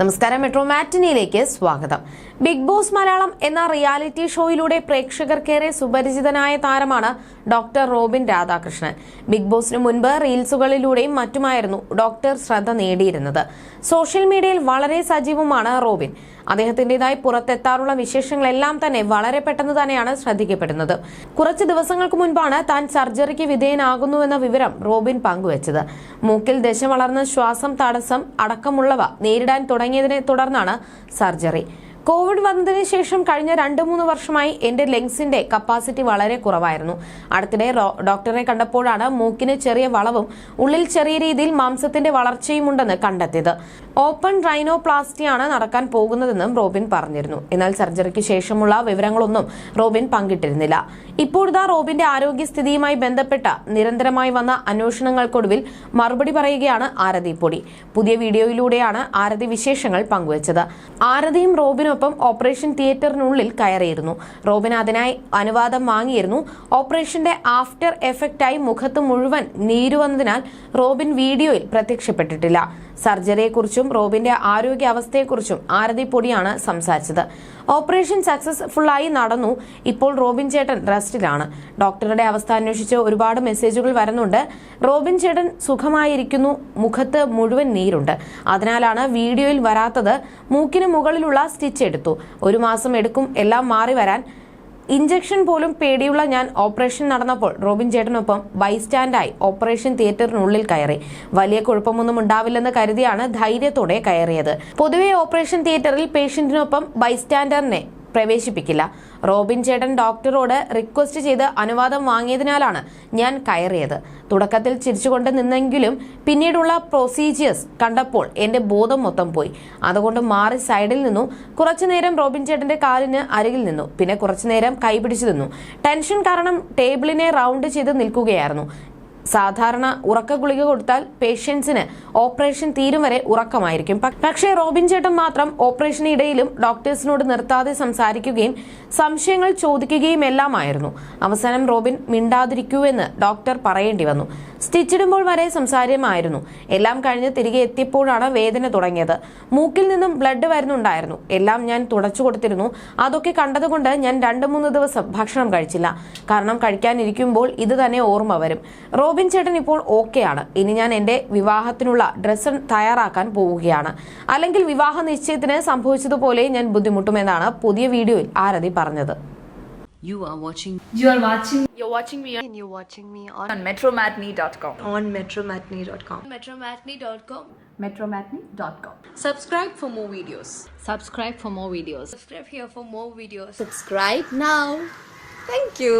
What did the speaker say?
നമസ്കാരം മെട്രോ മാറ്റിനിയിലേക്ക് സ്വാഗതം. Big boss Malayalam എന്ന റിയാലിറ്റി ഷോയിലൂടെ പ്രേക്ഷകർക്കേറെ സുപരിചിതനായ താരമാണ് ഡോക്ടർ റോബിൻ രാധാകൃഷ്ണൻ. ബിഗ് ബോസിന് മുൻപ് റീൽസുകളിലൂടെയും മറ്റുമായിരുന്നു ഡോക്ടർ ശ്രദ്ധ നേടിയിരുന്നത്. സോഷ്യൽ മീഡിയയിൽ വളരെ സജീവമാണ് റോബിൻ. അദ്ദേഹത്തിന്റേതായി പുറത്തെത്താറുള്ള വിശേഷങ്ങളെല്ലാം തന്നെ വളരെ പെട്ടെന്ന് തന്നെയാണ് ശ്രദ്ധിക്കപ്പെടുന്നത്. കുറച്ച് ദിവസങ്ങൾക്ക് മുൻപാണ് താൻ സർജറിക്ക് വിധേയനാകുന്നുവെന്ന വിവരം റോബിൻ പങ്കുവച്ചത്. മൂക്കിൽ ദശ വളർന്ന ശ്വാസം തടസ്സം അടക്കമുള്ളവ നേരിടാൻ തുടങ്ങിയതിനെ തുടർന്നാണ് സർജറി കോവിഡ് വന്നതിന് ശേഷം കഴിഞ്ഞ രണ്ട് മൂന്ന് വർഷമായി എന്റെ ലെങ്സിന്റെ കപ്പാസിറ്റി വളരെ കുറവായിരുന്നു. അടുത്തിടെ ഡോക്ടറെ കണ്ടപ്പോഴാണ് മൂക്കിന് ചെറിയ വളവും ഉള്ളിൽ ചെറിയ രീതിയിൽ മാംസത്തിന്റെ വളർച്ചയും ഉണ്ടെന്ന് കണ്ടെത്തിയത്. ഓപ്പൺ റൈനോപ്ലാസ്റ്റിയാണ് നടക്കാൻ പോകുന്നതെന്നും റോബിൻ പറഞ്ഞിരുന്നു. എന്നാൽ സർജറിക്ക് ശേഷമുള്ള വിവരങ്ങളൊന്നും റോബിൻ പങ്കിട്ടിരുന്നില്ല. ഇപ്പോഴിതാ റോബിന്റെ ആരോഗ്യസ്ഥിതിയുമായി ബന്ധപ്പെട്ട നിരന്തരമായി വന്ന അന്വേഷണങ്ങൾക്കൊടുവിൽ മറുപടി പറയുകയാണ് ആരതി പൊടി. പുതിയ വീഡിയോയിലൂടെയാണ് ആരതി വിശേഷങ്ങൾ പങ്കുവച്ചത്. ആരതിയും റോബിനൊപ്പം ഓപ്പറേഷൻ തിയേറ്ററിനുള്ളിൽ കയറിയിരുന്നു. റോബിൻ അതിനായി അനുവാദം വാങ്ങിയിരുന്നു. ഓപ്പറേഷന്റെ ആഫ്റ്റർ എഫക്റ്റായി മുഖത്ത് മുഴുവൻ നീരുവന്നതിനാൽ റോബിൻ വീഡിയോയിൽ പ്രത്യക്ഷപ്പെട്ടിട്ടില്ല. സർജറിയെക്കുറിച്ചും റോബിന്റെ ആരോഗ്യാവസ്ഥയെക്കുറിച്ചും ആരതി പൊടിയാണ് സംസാരിച്ചത്. ഓപ്പറേഷൻ സക്സസ്ഫുള്ളായി നടന്നു. ഇപ്പോൾ റോബിൻ ചേട്ടൻ റെസ്റ്റിലാണ്. ഡോക്ടറുടെ അവസ്ഥ അന്വേഷിച്ച് ഒരുപാട് മെസ്സേജുകൾ വരുന്നുണ്ട്. റോബിൻ ചേട്ടൻ സുഖമായിരിക്കുന്നു. മുഖത്ത് മുഴുവൻ നീരുണ്ട്. അതിനാലാണ് വീഡിയോയിൽ വരാത്തത്. മൂക്കിന് മുകളിലുള്ള സ്റ്റിച്ച് എടുത്തു. ഒരു മാസം എടുക്കും. എല്ലാം മാറി വരാൻ ഇഞ്ചക്ഷൻ പോലും പേടിയുള്ള ഞാൻ ഓപ്പറേഷൻ നടന്നപ്പോൾ റോബിൻ ചേട്ടനൊപ്പം ബൈസ്റ്റാൻഡായി ഓപ്പറേഷൻ തിയേറ്ററിനുള്ളിൽ കയറി. വലിയ കുഴപ്പമൊന്നും ഉണ്ടാവില്ലെന്ന് കരുതിയാണ് ധൈര്യത്തോടെ കയറിയത്. പൊതുവെ ഓപ്പറേഷൻ തിയേറ്ററിൽ പേഷ്യന്റിനൊപ്പം ബൈസ്റ്റാൻഡറിനെ പ്രവേശിപ്പിക്കില്ല. റോബിൻ ചേട്ടൻ ഡോക്ടറോട് റിക്വസ്റ്റ് ചെയ്ത് അനുവാദം വാങ്ങിയതിനാലാണ് ഞാൻ കയറിയത്. തുടക്കത്തിൽ ചിരിച്ചുകൊണ്ട് നിന്നെങ്കിലും പിന്നീടുള്ള പ്രൊസീജിയേഴ്സ് കണ്ടപ്പോൾ എന്റെ ബോധം മൊത്തം പോയി. അതുകൊണ്ട് മാറി സൈഡിൽ നിന്നു. കുറച്ചുനേരം റോബിൻ ചേട്ടന്റെ കാലിന് അരികിൽ നിന്നു. പിന്നെ കുറച്ചുനേരം കൈപിടിച്ചു നിന്നു. ടെൻഷൻ കാരണം ടേബിളിനെ റൗണ്ട് ചെയ്ത് നിൽക്കുകയായിരുന്നു. സാധാരണ ഉറക്ക ഗുളിക കൊടുത്താൽ പേഷ്യൻസിന് ഓപ്പറേഷൻ തീരും വരെ ഉറക്കമായിരിക്കും. പക്ഷേ റോബിൻ ചേട്ടൻ മാത്രം ഓപ്പറേഷന് ഇടയിലും ഡോക്ടേഴ്സിനോട് നിർത്താതെ സംസാരിക്കുകയും സംശയങ്ങൾ ചോദിക്കുകയും എല്ലാമായിരുന്നു. അവസാനം റോബിൻ മിണ്ടാതിരിക്കൂ എന്ന് ഡോക്ടർ പറയേണ്ടി വന്നു. സ്റ്റിച്ചിടുമ്പോൾ വരെ സംസാരമായിരുന്നു എല്ലാം കഴിഞ്ഞ് തിരികെ എത്തിയപ്പോഴാണ് വേദന തുടങ്ങിയത്. മൂക്കിൽ നിന്നും ബ്ലഡ് വരുന്നുണ്ടായിരുന്നു. എല്ലാം ഞാൻ തുടച്ചു കൊടുത്തിരുന്നു. അതൊക്കെ കണ്ടതുകൊണ്ട് ഞാൻ രണ്ട് മൂന്ന് ദിവസം ഭക്ഷണം കഴിച്ചില്ല. കാരണം കഴിക്കാനിരിക്കുമ്പോൾ ഇത് തന്നെ ഓർമ്മ വരും. റോബിൻ ചേട്ടൻ ഇപ്പോൾ ഓക്കെയാണ് ഇനി ഞാൻ എന്റെ വിവാഹത്തിനുള്ള ഡ്രസ്സ് തയ്യാറാക്കാൻ പോവുകയാണ് അല്ലെങ്കിൽ വിവാഹ നിശ്ചയത്തിന് സംഭവിച്ചതുപോലെ ഞാൻ ബുദ്ധിമുട്ടുമെന്നാണ് പുതിയ വീഡിയോയിൽ ആരതി പറഞ്ഞത് You are watching You are watching You're watching me and you're watching me on, on metromatney.com. on metromatney.com. metromatney.com Metromatney.com. Subscribe for more videos. subscribe for more videos. subscribe here for more videos Subscribe now. Thank you.